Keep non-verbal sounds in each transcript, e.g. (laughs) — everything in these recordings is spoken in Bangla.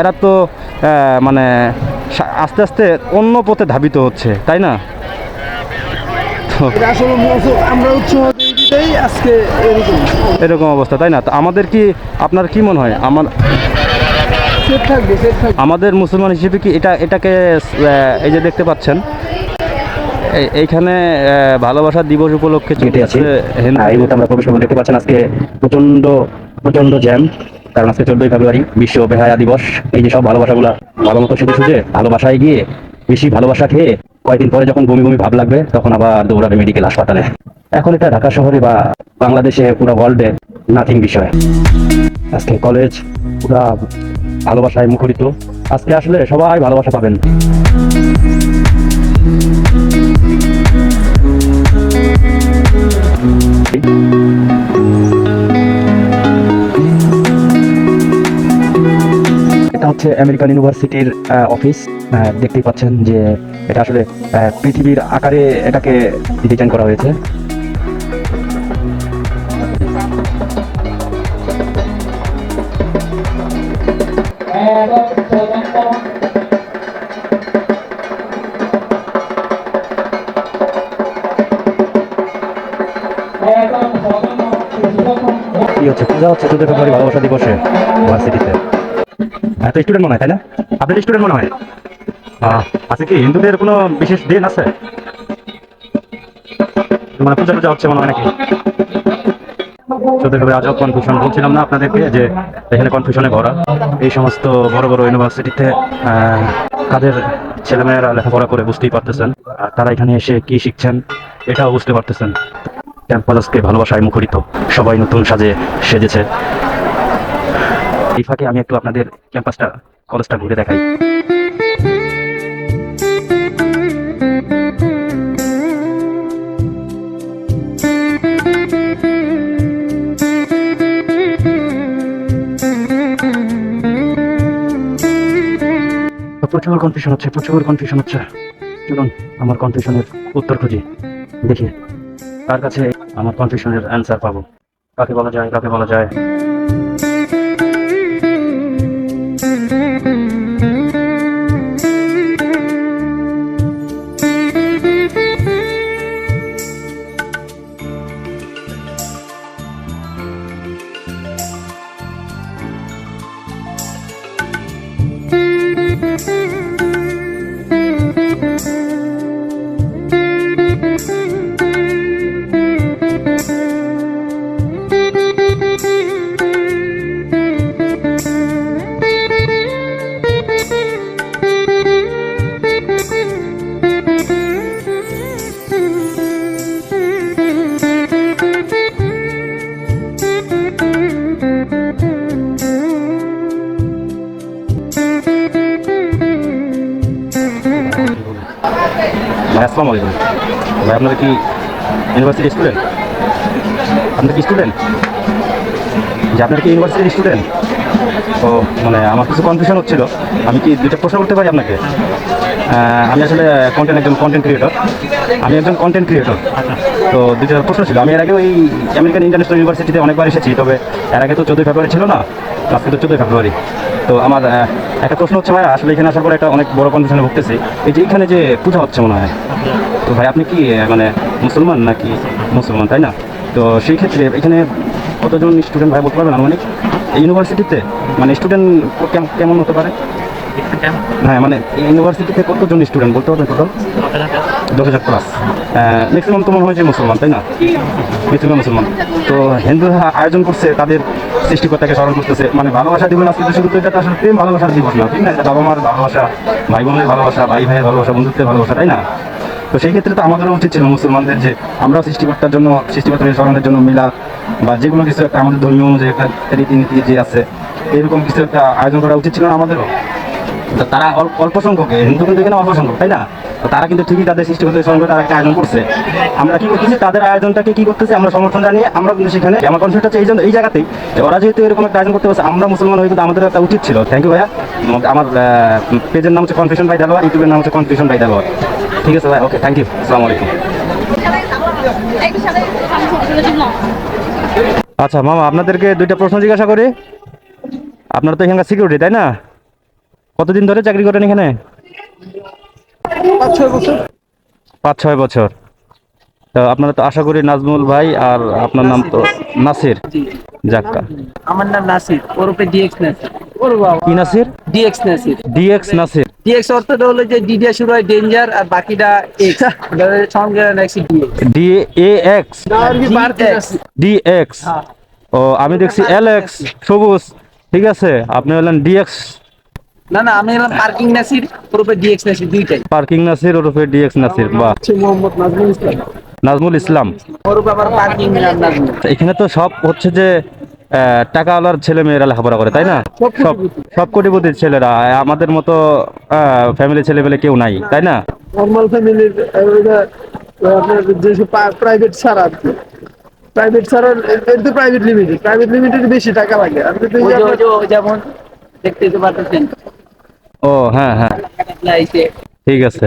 এরা তো মানে আস্তে আস্তে অন্য পথে ধাবিত হচ্ছে তাই না? এরকম। অবস্থা তাই না? তো আমাদের কি আপনার কি মনে হয়? আমার আমাদের মুসলমান হিসেবে কি এটা এটাকে এই যে দেখতে পাচ্ছেন এইখানে ভালোবাসা দিবস উপলক্ষে গেটে আছি। এই মুহূর্তে আমরা প্রবেশ দেখতে পাচ্ছেন আজকে প্রচণ্ড প্রচণ্ড জ্যাম কারণ আজকে চোদ্দই ফেব্রুয়ারি বিশ্ব বেহায়া দিবস। এই যে সব ভালোবাসাগুলা ভালো মতো সুদে সুদে ভালোবাসায় গিয়ে বেশি ভালোবাসা খেয়ে কয়েকদিন পরে যখন বমি বমি ভাব লাগবে, তখন আবার দৌড়াবে মেডিকেল হাসপাতালে। এখন এটা ঢাকা শহরে বা বাংলাদেশে পুরো ওয়ার্ল্ডে নাথিং বিষয়। আজকে কলেজ পুরা ভালোবাসায় মুখরিত। আজকে আসলে সবাই ভালোবাসা পাবেন। এটা হচ্ছে আমেরিকান ইউনিভার্সিটির অফিস দেখতেই পাচ্ছেন যে এটা আসলে পৃথিবীর আকারে এটাকে ডিজাইন করা হয়েছে। কি হচ্ছে পূজা হচ্ছে চোদ্দ ফেব্রুয়ারি ভালোবাসা দিবসে ইউনিভার্সিটিতে এত স্টুডেন্ট মনে হয় তাই না? আপনাদের স্টুডেন্ট মনে হয়? আহ, আছে কি? হিন্দুদের কোনো বিশেষ দিন আছে? মানে পূজা টুজা হচ্ছে মনে হয় নাকি? কনফিউশন বলছিলাম না আপনাদেরকে যে এখানে কনফিউশনে ভরা? এই সমস্ত বড় বড় ইউনিভার্সিটিতে তাদের ছেলেমেয়েরা লেখাপড়া করে বুঝতেই পারতেছেন। আর তারা এখানে এসে কি শিখছেন এটাও বুঝতে পারতেছেন। ক্যাম্পাসকে ভালোবাসায় মুখরিত। সবাই নতুন সাজে সেজেছে। এই ফাঁকে আমি একটু আপনাদের ক্যাম্পাসটা, কলেজটা ঘুরে দেখাই। প্রচুর কনফিউশন হচ্ছে, প্রচুর কনফিউশন হচ্ছে। চলুন আমার কনফিউশনের উত্তর খুঁজি, দেখি। কার কাছে আমার কনফিউশনের অ্যান্সার পাবো? কাকে বলা যায়, কাকে বলা যায়? ভাই আসসালামু আলাইকুম। ভাই, আপনারা কি ইউনিভার্সিটি স্টুডেন্ট আপনার কি স্টুডেন্ট যে আপনার কি ইউনিভার্সিটির স্টুডেন্ট ও মানে আমার কিছু কনফিউশন হচ্ছিল। আমি কি দুইটা প্রশ্ন করতে পারি আপনাকে? আমি আসলে কন্টেন্ট একজন কন্টেন্ট ক্রিয়েটর আমি একজন কন্টেন্ট ক্রিয়েটর তো দুইটা প্রশ্ন ছিল। আমি এর আগেও এই আমেরিকান ইন্টারন্যাশনাল ইউনিভার্সিটিতে অনেকবার এসেছি, তবে এর আগে তো চোদ্দোই ফেব্রুয়ারি ছিল না। আজকে তো চোদ্দোই ফেব্রুয়ারি। তো আমার একটা প্রশ্ন হচ্ছে ভাই আসলে এখানে আসার পর একটা অনেক বড় কন্ডিশনে ভুগতেছি। এই যে এখানে যে পূজা হচ্ছে মনে হয়, তো ভাই, আপনি কি মানে মুসলমান নাকি মুসলমান, তাই না? তো সেই ক্ষেত্রে এখানে কতজন স্টুডেন্ট ভাই বলতে পারবেন আনুমানিক? ইউনিভার্সিটিতে মানে স্টুডেন্ট কেমন হতে পারে? হ্যাঁ মানে ইউনিভার্সিটিতে কতজন স্টুডেন্ট বলতে পারবেন টোটাল দশ হাজার প্লাস ম্যাক্সিমাম তো মনে হয় যে মুসলমান, তাই না? ম্যাক্সিমাম মুসলমান। তো হিন্দুরা আয়োজন করছে, তাদের সৃষ্টিকর্তাকে স্মরণ করতেছে মানে ভালোবাসা দিবস আজকে শুধু এটা আসলে প্রেম ভালোবাসার দিবস না, ঠিক না? এটা বাবা মার ভালোবাসা, ভাই বোনের ভালোবাসা, ভাই ভাইয়ের ভালোবাসা, বন্ধুত্বের ভালোবাসা, তাই না? তো সেই ক্ষেত্রে তো আমাদেরও উচিত ছিল মুসলমানদের যে আমরাও সৃষ্টিকর্তার জন্য সৃষ্টিকর্তার স্মরণের জন্য মিলা বা যে কোনো কিছু একটা আমাদের ধর্মীয় অনুযায়ী একটা রীতিনীতি যে আছে, এরকম কিছু একটা আয়োজন করা উচিত ছিল না আমাদেরও? তো তারা অল্প সংখ্যকে হিন্দু কিন্তু এখানে অল্প সংখ্যক, তাই না? তো তারা কিন্তু ঠিকই তাদের সৃষ্টিগত সঙ্গে তারা একটা আয়োজন করছে। আমরা কি করতেছি? তাদের আয়োজনটাকে কি করতেছি? আমরা সমর্থন জানিয়ে আমরা কিন্তু সেখানে আমার কনসেপ্ট হচ্ছে এই জন্য, এই জায়গাতেই ওরা যেহেতু এরকম একটা আয়োজন করতে পারছে, আমরা মুসলমান হয়ে কিন্তু আমাদের একটা উচিত ছিল। থ্যাংক ইউ ভাইয়া। আমার পেজের নাম হচ্ছে কনফিউশন বাই দেওয়া ইউটিউবের নাম হচ্ছে কনফিউশন বাই দেওয়া ঠিক আছে, ভাই? ওকে থ্যাংক ইউ আসসালামু আলাইকুম আচ্ছা মামা, আপনাদেরকে দুইটা প্রশ্ন জিজ্ঞাসা করি। আপনারা তো এখানকার সিকিউরিটি তাই না? কতদিন ধরে চাকরি করেন এখানে? পাঁচ ছয় বছর। পাঁচ ছয় বছর। তো আপনারা তো আশা করি নাজমুল ভাই আর আপনার নাম তো নাসির। যাক্কা আমার নাম নাসির ওরূপে ডিএক্স নাসির। ওর বাবা। কি Nasir? DX Nasir. DX Nasir. DX অর্থটা হলো যে ডি দিয়ে শুরু হয় ডেঞ্জার আর বাকিটা (laughs) এক্স সঙ্গে ডি এ এক্স না আর কি বাড়তি আছে ডি এক্স ও আমি দেখছি এল এক্স সবুজ। ঠিক আছে? আপনি হলেন ডিএক্স না না আমি হলাম পার্কিং নাসির ওরূপে ডিএক্স নাসির দুইটাই। পার্কিং নাসির ওরফে ডিএক্স নাসির বাহ। মোহাম্মদ নাজমুল ইসলাম। নাজমুল ইসলাম। ওরূপে আবার পার্কিং নাজমুল এখানে তো সব হচ্ছে যে আহ, টাকাওয়ালার ছেলে মেয়েরা লেখাপড়া করে তাই না? সব সব সব কোটিপতির ছেলেরা আমাদের মতো ফ্যামিলি ছেলে পেলে কেউ নাই তাই না? নর্মাল ফ্যামিলির আপনার যেসব প্রাইভেট ছাড়া প্রাইভেট ছাড়া এর তো প্রাইভেট লিমিটেড প্রাইভেট লিমিটেড বেশি টাকা লাগে। যে যে- যে ওই যেমন দেখতে পাচ্ছেন ও হ্যাঁ হ্যাঁ। ঠিক আছে।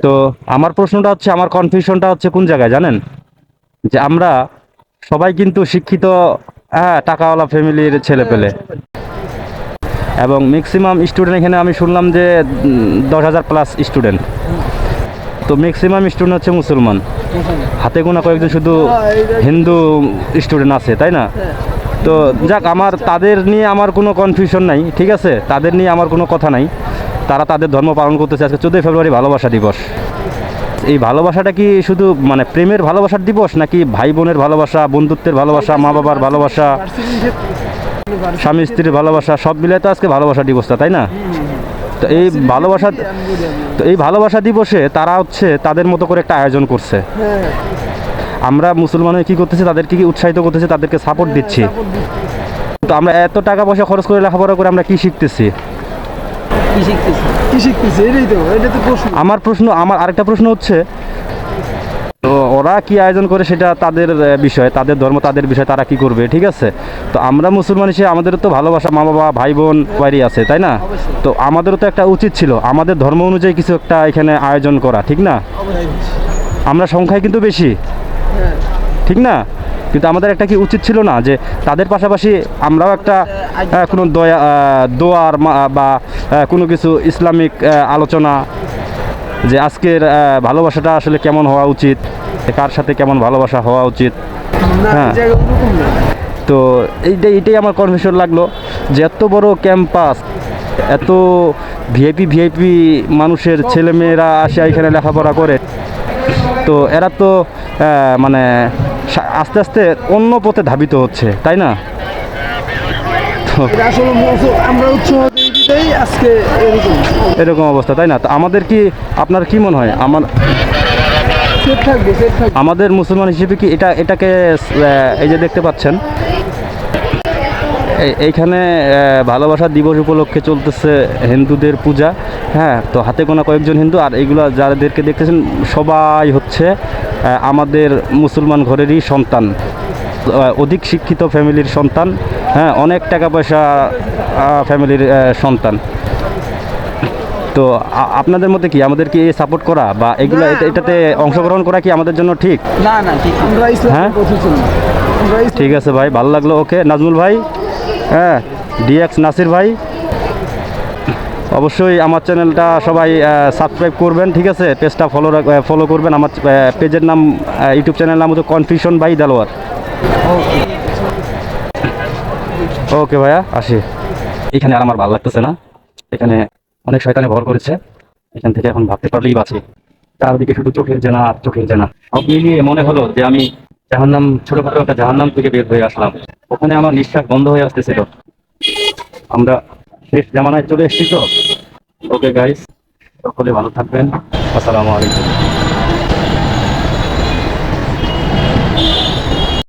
তো আমার প্রশ্নটা হচ্ছে, আমার কনফিউশনটা হচ্ছে কোন জায়গায় জানেন? যে আমরা সবাই কিন্তু শিক্ষিত হ্যাঁ টাকাওয়ালা ফ্যামিলির ছেলে পেলে। এবং ম্যাক্সিমাম স্টুডেন্ট এখানে আমি শুনলাম যে দশ হাজার প্লাস স্টুডেন্ট তো ম্যাক্সিমাম স্টুডেন্ট হচ্ছে মুসলমান। হাতে গোনা কয়েকজন শুধু হিন্দু স্টুডেন্ট আছে, তাই না? তো যাক আমার তাদের নিয়ে আমার কোনো কনফিউশন নাই ঠিক আছে? তাদের নিয়ে আমার কোনো কথা নাই। তারা তাদের ধর্ম পালন করতেছে আজকে চোদ্দোই ফেব্রুয়ারি ভালোবাসা দিবস। এই ভালোবাসাটা কি শুধু মানে প্রেমের ভালোবাসার দিবস নাকি ভাই বোনের ভালোবাসা বন্ধুত্বের ভালোবাসা মা বাবার ভালোবাসা স্বামী স্ত্রীর ভালোবাসা সব মিলে তো আজকে ভালোবাসা দিবসটা তাই না? তো এই ভালোবাসা তো এই ভালোবাসা দিবসে তারা হচ্ছে তাদের মতো করে একটা আয়োজন করছে। হ্যাঁ। আমরা মুসলমান হয়ে কি করতেছি তাদেরকে কি উৎসাহিত করতেছি তাদেরকে সাপোর্ট দিচ্ছি। তো আমরা এত টাকা পয়সা খরচ করে লেখাপড়া করে আমরা কি শিখতেছি? কি শিখতেছি? কি শিখতেছে? এটাই তো এটা তো প্রশ্ন। আমার প্রশ্ন আমার আরেকটা প্রশ্ন হচ্ছে তো ওরা কি আয়োজন করে সেটা তাদের বিষয় তাদের ধর্ম তাদের বিষয় তারা কি করবে ঠিক আছে? তো আমরা মুসলমান হিসেবে আমাদের তো ভালোবাসা মা বাবা ভাই বোন বাড়ি আছে তাই না? তো আমাদেরও তো একটা উচিত ছিল আমাদের ধর্ম অনুযায়ী কিছু একটা এখানে আয়োজন করা ঠিক না? আমরা সংখ্যায় কিন্তু বেশি। ঠিক না? কিন্তু আমাদের একটা কি উচিত ছিল না যে তাদের পাশাপাশি আমরাও একটা কোনো দয়া দোয়ার বা কোনো কিছু ইসলামিক আলোচনা যে আজকের ভালোবাসাটা আসলে কেমন হওয়া উচিত কার সাথে কেমন ভালোবাসা হওয়া উচিত হ্যাঁ। তো এইটাই এইটাই আমার কনফিউশন লাগল যে এত বড় ক্যাম্পাস এত ভিআইপি ভিআইপি মানুষের ছেলেমেয়েরা আসে এখানে লেখাপড়া করে। তো এরা তো মানে আস্তে আস্তে অন্য পথে ধাবিত হচ্ছে তাই না? এরকম। অবস্থা তাই না? তো আমাদের কি আপনার কি মনে হয়? আমার আমাদের মুসলমান হিসেবে কি এটা এটাকে এই যে দেখতে পাচ্ছেন এই- এইখানে ভালোবাসা দিবস উপলক্ষে চলতেছে হিন্দুদের পূজা। হ্যাঁ তো হাতে গোনা কয়েকজন হিন্দু আর এইগুলো যাদেরকে দেখতেছেন সবাই হচ্ছে আমাদের মুসলমান ঘরেরই সন্তান অধিক শিক্ষিত ফ্যামিলির সন্তান হ্যাঁ অনেক টাকা পয়সা ফ্যামিলির সন্তান। তো আপনাদের মধ্যে কি আমাদের কি সাপোর্ট করা বা এগুলো এটা- এটাতে অংশগ্রহণ করা কি আমাদের জন্য ঠিক? না না ঠিক হ্যাঁ? ঠিক আছে ভাই ভালো লাগল ওকে নাজমুল ভাই হ্যাঁ ডিএক্স নাসির ভাই অবশ্যই আমার চ্যানেলটা সবাই সাবস্ক্রাইব করবেন, ঠিক আছে? পেজটা ফলো ফলো করবেন। আমার পেজের নাম ইউটিউব চ্যানেল নাম হচ্ছে কনফিউশন বাই দেলোয়ার ওকে ভাইয়া, আসি। এখানে আর আমার ভালো লাগতেছে না। এখানে অনেক শয়তানে ভর করেছে। এখান থেকে এখন ভাবতে পারলেই বাঁচি। চারদিকে শুধু চোখের জেনা আর চোখের জেনা। সব মিলিয়ে মনে হলো যে আমি জাহান্নাম, ছোটখাটো একটা জাহান্নাম থেকে বের হয়ে আসলাম। ওখানে আমার নিঃশ্বাস বন্ধ হয়ে আসতেছিল। আমরা শেষ জামানায় চলে এসেছি তো। ওকে গাইস সকলে ভালো থাকবেন। আসসালামু আলাইকুম।